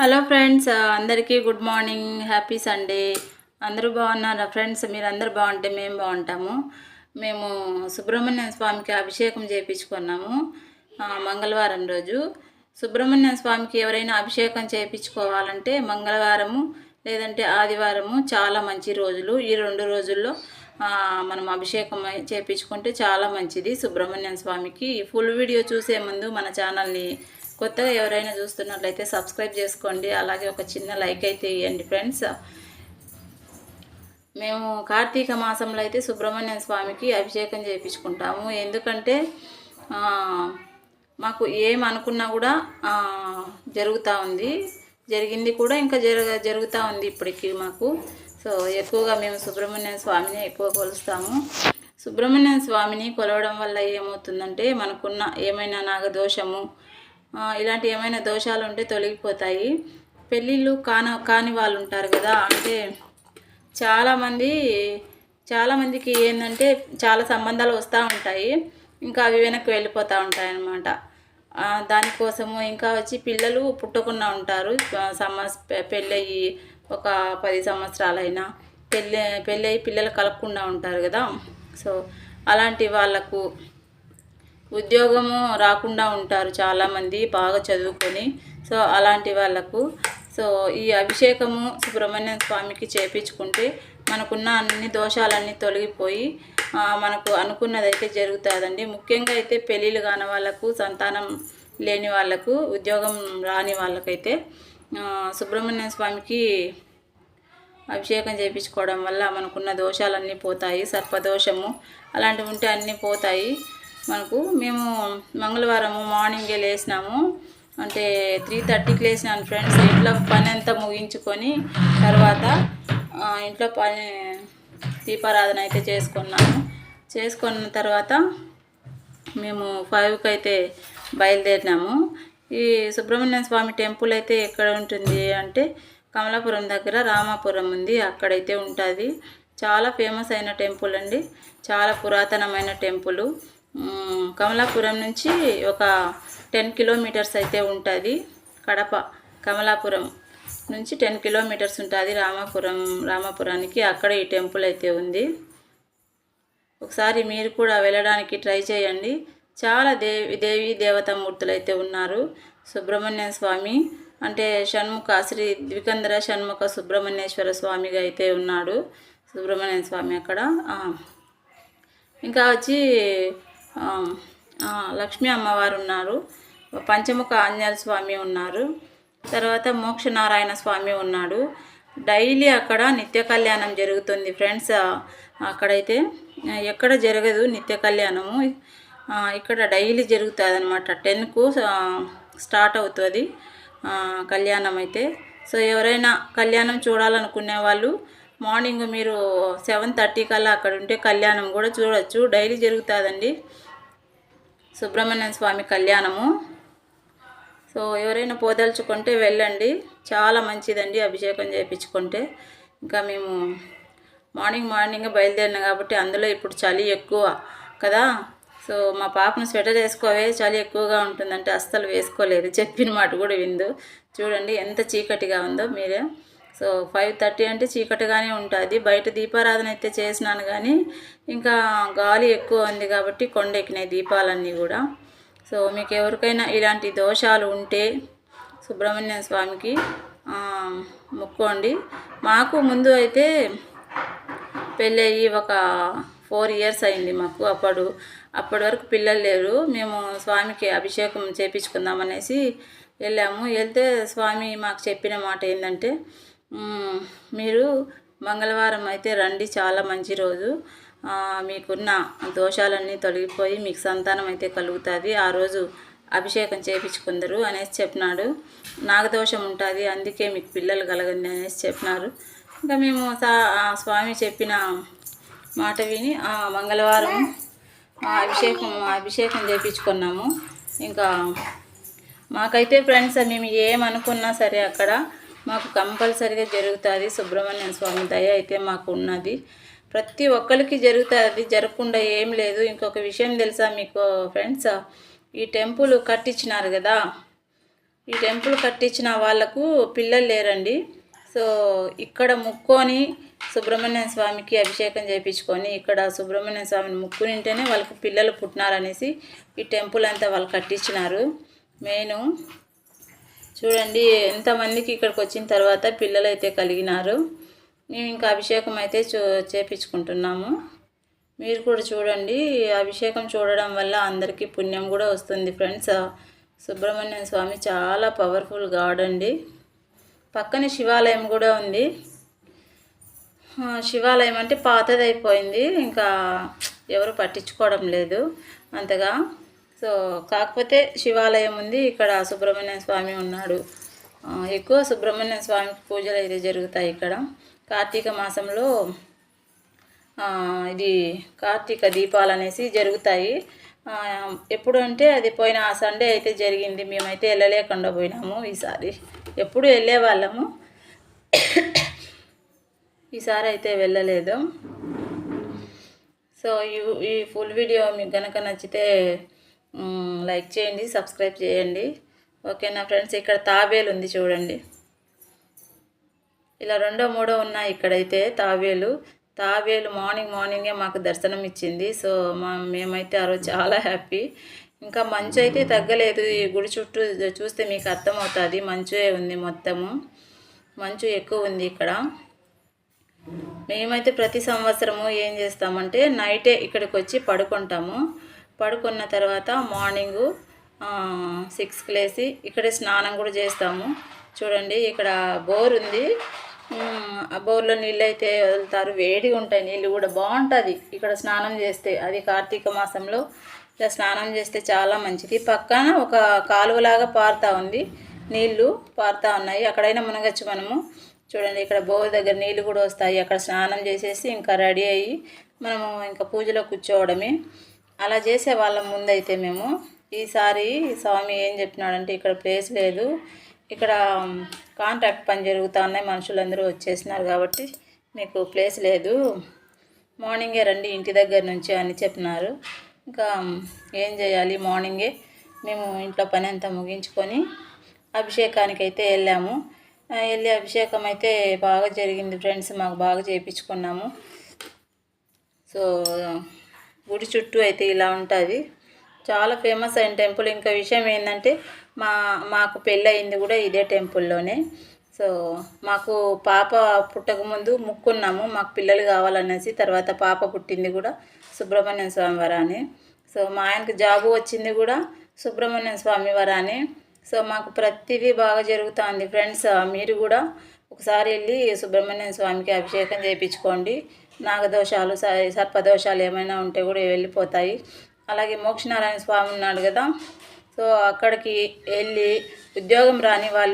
Hello friends అందరికీ good morning happy Sunday. అందరూ బాగున్నారా ఫ్రెండ్స్? మీరు అందరూ బాగుంటే మేము బాగుంటాము. మేము సుబ్రహ్మణ్య స్వామికి అభిషేకం చేయించుకున్నాము మంగళవారం రోజు. సుబ్రహ్మణ్య స్వామికి ఎవరైనా అభిషేకం చేయించుకోవాలంటే మంగళవారము లేదంటే ఆదివారము చాలా మంచి రోజులు. ఈ రెండు రోజుల్లో మనం అభిషేకం చేయించుకుంటే చాలా మంచిది సుబ్రహ్మణ్యం స్వామికి. ఫుల్ వీడియో చూసే ముందు మన ఛానల్ని కొత్తగా ఎవరైనా చూస్తున్నట్లయితే సబ్స్క్రైబ్ చేసుకోండి. అలాగే ఒక చిన్న లైక్ అయితే ఇవ్వండి ఫ్రెండ్స్. మేము కార్తీక మాసంలో అయితే సుబ్రహ్మణ్యం స్వామికి అభిషేకం చేయించుకుంటాము ఎందుకంటే మాకు ఏం అనుకున్నా కూడా జరుగుతూ ఉంది. జరిగింది కూడా ఇంకా జరగ జరుగుతూ ఉంది ఇప్పటికి మాకు. సో ఎక్కువగా మేము సుబ్రహ్మణ్య స్వామిని ఎక్కువ కొలుస్తాము. సుబ్రహ్మణ్య స్వామిని కొలవడం వల్ల ఏమవుతుందంటే మనకున్న ఏమైనా నాగదోషము ఇలాంటి ఏమైనా దోషాలు ఉంటే తొలగిపోతాయి. పెళ్ళిళ్ళు కాన కాని వాళ్ళు ఉంటారు కదా అంటే చాలామంది చాలామందికి ఏంటంటే చాలా సంబంధాలు వస్తూ ఉంటాయి. ఇంకా అవి వెనక్కి వెళ్ళిపోతూ ఉంటాయి అన్నమాట దానికోసము ఇంకా వచ్చి పిల్లలు పుట్టకుండా ఉంటారు. ఆ, సమస్ పెళ్ళయి ఒక పది సంవత్సరాలైనా పెళ్ళి పెళ్ళయి పిల్లలు కలపకుండా ఉంటారు కదా. సో అలాంటి వాళ్ళకు ఉద్యోగము రాకుండా ఉంటారు చాలామంది బాగా చదువుకొని సో అలాంటి వాళ్ళకు. సో ఈ అభిషేకము సుబ్రహ్మణ్య స్వామికి చేపించుకుంటే మనకున్న అన్ని దోషాలన్నీ తొలగిపోయి మనకు అనుకున్నదైతే జరుగుతుందండి. ముఖ్యంగా అయితే పెళ్ళిళ్ళు కాని వాళ్ళకు సంతానం లేని వాళ్ళకు ఉద్యోగం రాని వాళ్ళకైతే సుబ్రహ్మణ్య స్వామికి అభిషేకం చేయించుకోవడం వల్ల మనకున్న దోషాలన్నీ పోతాయి సర్పదోషము అలాంటివి ఉంటే అన్నీ పోతాయి. మనకు మేము మంగళవారము మార్నింగే లేసినాము. అంటే త్రీ థర్టీకి లేసినాను ఫ్రెండ్స్. ఇంట్లో పని అంతా ముగించుకొని తర్వాత ఇంట్లో పని దీపారాధన అయితే చేసుకున్నాము. చేసుకున్న తర్వాత మేము ఫైవ్కి అయితే బయలుదేరినాము. ఈ సుబ్రహ్మణ్య స్వామి టెంపుల్ అయితే ఎక్కడ ఉంటుంది అంటే కమలాపురం దగ్గర రామాపురం ఉంది. అక్కడైతే ఉంటుంది. చాలా ఫేమస్ అయిన టెంపుల్ అండి. చాలా పురాతనమైన టెంపుల్. కమలాపురం నుంచి ఒక టెన్ కిలోమీటర్స్ అయితే ఉంటుంది. కడప కమలాపురం నుంచి టెన్ కిలోమీటర్స్ ఉంటుంది రామాపురం రామాపురానికి. అక్కడ ఈ టెంపుల్ అయితే ఉంది. ఒకసారి మీరు కూడా వెళ్ళడానికి ట్రై చేయండి. చాలా దేవి దేవి దేవతామూర్తులు అయితే ఉన్నారు. సుబ్రహ్మణ్య స్వామి అంటే షణ్ముఖ శ్రీ ద్వికందర షణ్ముఖ సుబ్రహ్మణ్యేశ్వర స్వామిగా అయితే ఉన్నాడు. సుబ్రహ్మణ్య స్వామి అక్కడ. ఇంకా వచ్చి లక్ష్మీ అమ్మవారు ఉన్నారు. పంచముఖ ఆంజనేయ స్వామి ఉన్నారు. తర్వాత మోక్షనారాయణ స్వామి ఉన్నాడు. డైలీ అక్కడ నిత్య కళ్యాణం జరుగుతుంది ఫ్రెండ్స్. అక్కడైతే ఎక్కడ జరగదు నిత్య కళ్యాణము. ఇక్కడ డైలీ జరుగుతుంది అనమాట టెన్కు స్టార్ట్ అవుతుంది కళ్యాణం అయితే. సో ఎవరైనా కళ్యాణం చూడాలనుకునే వాళ్ళు మార్నింగ్ మీరు సెవెన్ థర్టీ కల్లా అక్కడ ఉంటే కళ్యాణం కూడా చూడొచ్చు. డైలీ జరుగుతుందండి. సుబ్రహ్మణ్యం స్వామి కళ్యాణము. సో ఎవరైనా పోదలుచుకుంటే వెళ్ళండి. చాలా మంచిదండి అభిషేకం చేయించుకుంటే ఇంకా మేము మార్నింగ్ మార్నింగ్ బయలుదేరినాం కాబట్టి అందులో ఇప్పుడు చలి ఎక్కువ కదా. సో మా పాపను స్వెటర్ వేసుకోవే చలి ఎక్కువగా ఉంటుందంటే అస్సలు వేసుకోలేదు. చెప్పిన మాట కూడా విందు. చూడండి ఎంత చీకటిగా ఉందో మీరే. సో ఫైవ్ థర్టీ అంటే చీకటిగానే ఉంటుంది. బయట దీపారాధన అయితే చేసినాను కానీ ఇంకా గాలి ఎక్కువ ఉంది కాబట్టి కొండెక్కినాయి దీపాలన్నీ కూడా. సో మీకు ఎవరికైనా ఇలాంటి దోషాలు ఉంటే సుబ్రహ్మణ్య స్వామికి మొక్కోండి. మాకు ముందు అయితే పెళ్ళయి ఒక ఫోర్ ఇయర్స్ అయింది మాకు అప్పుడు. అప్పటి వరకు పిల్లలు లేరు. మేము స్వామికి అభిషేకం చేపించుకుందామనేసి వెళ్ళాము. వెళ్తే స్వామి మాకు చెప్పిన మాట ఏంటంటే మీరు మంగళవారం అయితే రండి చాలా మంచి రోజు. మీకున్న దోషాలన్నీ తొలగిపోయి మీకు సంతానం అయితే కలుగుతుంది. ఆ రోజు అభిషేకం చేయించుకుందరు అనేసి చెప్పినాడు. నాగదోషం ఉంటుంది అందుకే మీకు పిల్లలు కలగండి అనేసి చెప్పినారు. ఇంకా మేము సా- స్వామి చెప్పిన మాట విని ఆ మంగళవారం ఆ అభిషేకం అభిషేకం చేయించుకున్నాము ఇంకా మాకైతే ఫ్రెండ్స్ మేము ఏమనుకున్నా సరే అక్కడ మాకు కంపల్సరిగా జరుగుతుంది. సుబ్రహ్మణ్యం స్వామి దయ అయితే మాకు ఉన్నది ప్రతి ఒక్కరికి జరుగుతుంది. జరగకుండా ఏం లేదు. ఇంకొక విషయం తెలుసా మీకు ఫ్రెండ్స్? ఈ టెంపుల్ కట్టించినారు కదా? ఈ టెంపుల్ కట్టించిన వాళ్ళకు పిల్లలు లేరండి. సో ఇక్కడ ముక్కొని సుబ్రహ్మణ్య స్వామికి అభిషేకం చేయించుకొని ఇక్కడ సుబ్రహ్మణ్య స్వామిని ముక్కునింటేనే వాళ్ళకి పిల్లలు పుట్టినారనేసి ఈ టెంపుల్ అంతా వాళ్ళు కట్టించినారు. మెయిన్ చూడండి ఎంతమందికి ఇక్కడికి వచ్చిన తర్వాత పిల్లలు అయితే కలిగినారు. మేము ఇంకా అభిషేకం అయితే చూ చేపించుకుంటున్నాము. మీరు కూడా చూడండి అభిషేకం చూడడం వల్ల అందరికీ పుణ్యం కూడా వస్తుంది ఫ్రెండ్స్. సుబ్రహ్మణ్యం స్వామి చాలా పవర్ఫుల్ గాడ్ అండి. పక్కనే శివాలయం కూడా ఉంది. శివాలయం అంటే పాతది అయిపోయింది ఇంకా ఎవరు పట్టించుకోవడం లేదు అంతగా. సో కాకపోతే శివాలయం ఉంది. ఇక్కడ సుబ్రహ్మణ్య స్వామి ఉన్నాడు. ఎక్కువ సుబ్రహ్మణ్య స్వామికి పూజలు అయితే జరుగుతాయి ఇక్కడ. కార్తీక మాసంలో ఇది కార్తీక దీపాలు అనేసి జరుగుతాయి. ఎప్పుడు అంటే అది పోయిన ఆ సండే అయితే జరిగింది. మేమైతే వెళ్ళలేకుండా పోయినాము ఈసారి. ఎప్పుడు వెళ్ళే వాళ్ళము. ఈసారి అయితే వెళ్ళలేదు. సో ఈ ఈ ఫుల్ వీడియో మీకు కనుక నచ్చితే లైక్ చేయండి సబ్స్క్రైబ్ చేయండి. ఓకేనా ఫ్రెండ్స్? ఇక్కడ తాబేలు ఉంది చూడండి. ఇలా రెండో మూడో ఉన్నాయి ఇక్కడైతే తాబేలు. తాబేలు మార్నింగ్ మార్నింగే మాకు దర్శనం ఇచ్చింది. సో మా మేమైతే ఆ రోజు చాలా హ్యాపీ ఇంకా మంచు అయితే తగ్గలేదు. ఈ గుడి చుట్టూ చూస్తే మీకు అర్థమవుతుంది. మంచే ఉంది మొత్తము. మంచు ఎక్కువ ఉంది ఇక్కడ. మేమైతే ప్రతి సంవత్సరము ఏం చేస్తామంటే నైటే ఇక్కడికి వచ్చి పడుకుంటాము. పడుకున్న తర్వాత మార్నింగు సిక్స్కి లేసి ఇక్కడే స్నానం కూడా చేస్తాము. చూడండి ఇక్కడ బోర్ ఉంది. ఆ బోర్లో నీళ్ళు అయితే వదులుతారు. వేడిగా ఉంటాయి నీళ్ళు కూడా. బాగుంటుంది ఇక్కడ స్నానం చేస్తే. అది కార్తీక మాసంలో ఇలా స్నానం చేస్తే చాలా మంచిది. పక్కన ఒక కాలువలాగా పారుతూ ఉంది. నీళ్ళు పారుతూ ఉన్నాయి. అక్కడైనా మునగచ్చు మనము. చూడండి ఇక్కడ బోర్ దగ్గర నీళ్ళు కూడా వస్తాయి. అక్కడ స్నానం చేసేసి ఇంకా రెడీ అయ్యి మనము ఇంకా పూజలో కూర్చోవడమే. అలా చేసే వాళ్ళం ముందైతే మేము. ఈసారి స్వామి ఏం చెప్పినాడంటే ఇక్కడ ప్లేస్ లేదు. ఇక్కడ కాంట్రాక్ట్ పని జరుగుతూ ఉన్నాయి మనుషులందరూ వచ్చేసినారు కాబట్టి మీకు ప్లేస్ లేదు. మార్నింగే రండి ఇంటి దగ్గర నుంచి అని చెప్పినారు. ఇంకా ఏం చేయాలి? మార్నింగే మేము ఇంట్లో పని అంతా ముగించుకొని అభిషేకానికి అయితే వెళ్ళాము వెళ్ళి అభిషేకం అయితే బాగా జరిగింది ఫ్రెండ్స్. మాకు బాగా చేయించుకున్నాము సో గుడి చుట్టూ అయితే ఇలా ఉంటుంది. చాలా ఫేమస్ అయిన టెంపుల్. ఇంకా విషయం ఏంటంటే మా మాకు పెళ్ళి అయింది కూడా ఇదే టెంపుల్లోనే. సో మాకు పాప పుట్టకముందు ముక్కున్నాము. మాకు పిల్లలు కావాలనేసి తర్వాత పాప పుట్టింది కూడా సుబ్రహ్మణ్యం స్వామి వరాని. సో మా ఆయనకు జాబు వచ్చింది కూడా సుబ్రహ్మణ్యం స్వామి వరాని. సో మాకు ప్రతిదీ బాగా జరుగుతుంది. ఫ్రెండ్స్ మీరు కూడా ఒకసారి వెళ్ళి సుబ్రహ్మణ్యం స్వామికి అభిషేకం చేయించుకోండి. నాగదోషాలు స- సర్పదోషాలు ఏమైనా ఉంటే కూడా వెళ్ళిపోతాయి. అలాగే మోక్షనారాయణ స్వామి ఉన్నాడు కదా సో అక్కడికి వెళ్ళి ఉద్యోగం రాని వాళ్ళు